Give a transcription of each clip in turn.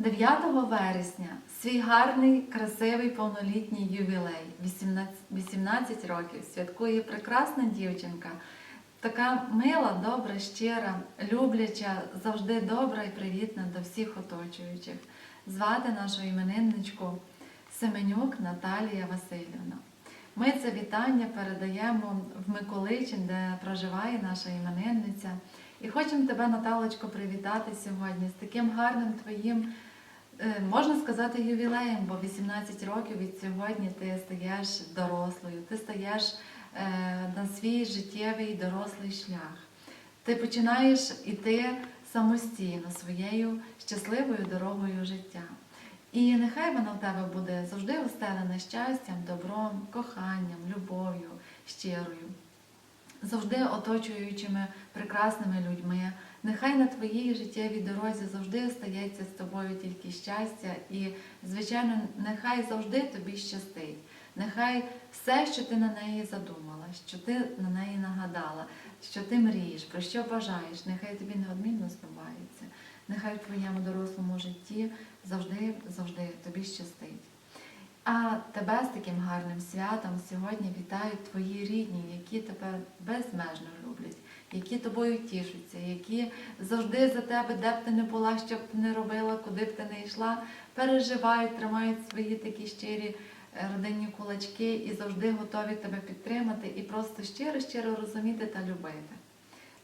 9 вересня свій гарний, красивий повнолітній ювілей, 18, 18 років, святкує прекрасна дівчинка, така мила, добра, щира, любляча, завжди добра і привітна до всіх оточуючих. Звати нашу іменинничку Семенюк Наталія Васильівна. Ми це вітання передаємо в Миколичин, де проживає наша іменинниця. І хочемо тебе, Наталочко, привітати сьогодні з таким гарним твоїм, можна сказати, ювілеєм, бо 18 років від сьогодні ти стаєш дорослою, ти стаєш е, на свій життєвий дорослий шлях. Ти починаєш іти самостійно своєю щасливою дорогою життя. І нехай вона в тебе буде завжди устелена щастям, добром, коханням, любов'ю, щирою, завжди оточуючими прекрасними людьми. Нехай на твоїй життєвій дорозі завжди стається з тобою тільки щастя, і, звичайно, нехай завжди тобі щастить. Нехай все, що ти на неї задумала, що ти на неї нагадала, що ти мрієш, про що бажаєш, нехай тобі неодмінно збувається. Нехай в твоєму дорослому житті завжди, завжди тобі щастить. А тебе з таким гарним святом сьогодні вітають твої рідні, які тебе безмежно люблять, які тобою тішаться, які завжди за тебе, де б ти не була, що б ти не робила, куди б ти не йшла, переживають, тримають свої такі щирі е, родинні кулачки і завжди готові тебе підтримати і просто щиро-щиро розуміти та любити.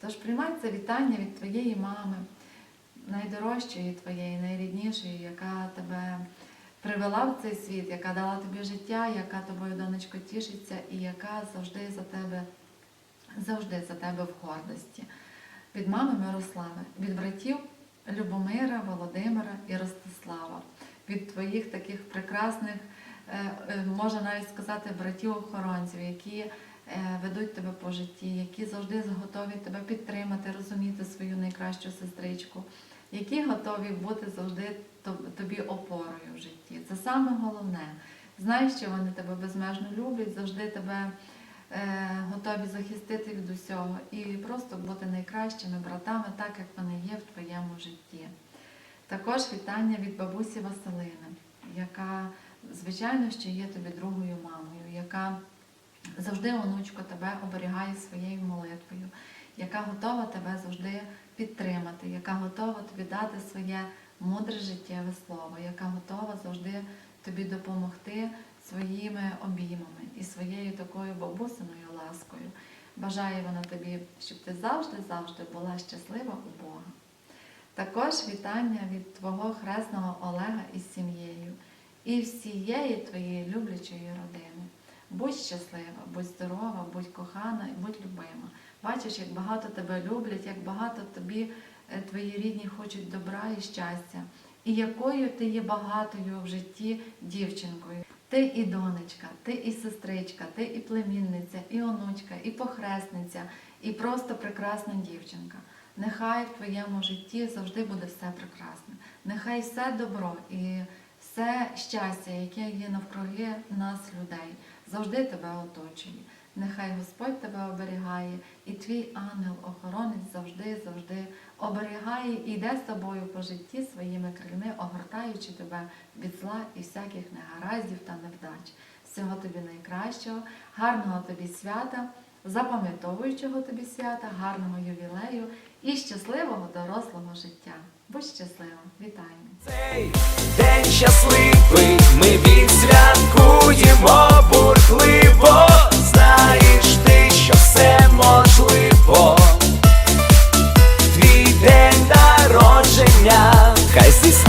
Тож приймай це вітання від твоєї мами, найдорожчої твоєї, найріднішої, яка тебе привела в цей світ, яка дала тобі життя, яка тобою, донечко, тішиться і яка завжди за тебе, завжди за тебе в гордості. Від мами Мирослави, від братів Любомира, Володимира і Ростислава, від твоїх таких прекрасних, е, е, можна навіть сказати, братів-охоронців, які е, ведуть тебе по житті, які завжди готові тебе підтримати, розуміти свою найкращу сестричку, які готові бути завжди тобі опорою в житті. Це саме головне. Знай, що вони тебе безмежно люблять, завжди тебе готові захистити від усього і просто бути найкращими братами, так як вони є в твоєму житті. Також вітання від бабусі Василини, яка, звичайно, що є тобі другою мамою, яка завжди, онучко, тебе оберігає своєю молитвою, яка готова тебе завжди підтримати, яка готова тобі дати своє мудре життєве слово, яка готова завжди тобі допомогти своїми обіймами і своєю такою бабусиною ласкою. Бажає вона тобі, щоб ти завжди-завжди була щаслива у Бога. Також вітання від твого хресного Олега із сім'єю і всієї твоєї люблячої родини. Будь щаслива, будь здорова, будь кохана і будь любима. Бачиш, як багато тебе люблять, як багато тобі е, твої рідні хочуть добра і щастя, і якою ти є багатою в житті дівчинкою. Ти і донечка, ти і сестричка, ти і племінниця, і онучка, і похресниця, і просто прекрасна дівчинка. Нехай в твоєму житті завжди буде все прекрасне. Нехай все добро і все щастя, яке є навкруги нас, людей, завжди тебе оточує. Нехай Господь тебе оберігає, і твій ангел-охоронець завжди, завжди оберігає і йде з тобою по житті своїми крильми, огортаючи тебе від зла і всяких негараздів та невдач. Всього тобі найкращого, гарного тобі свята, запам'ятовуючого тобі свята, гарного ювілею і щасливого дорослого життя. Будь щаслива! Вітаємо! Цей день щасливий, ми відсвяткуємо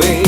Цей день щасливий,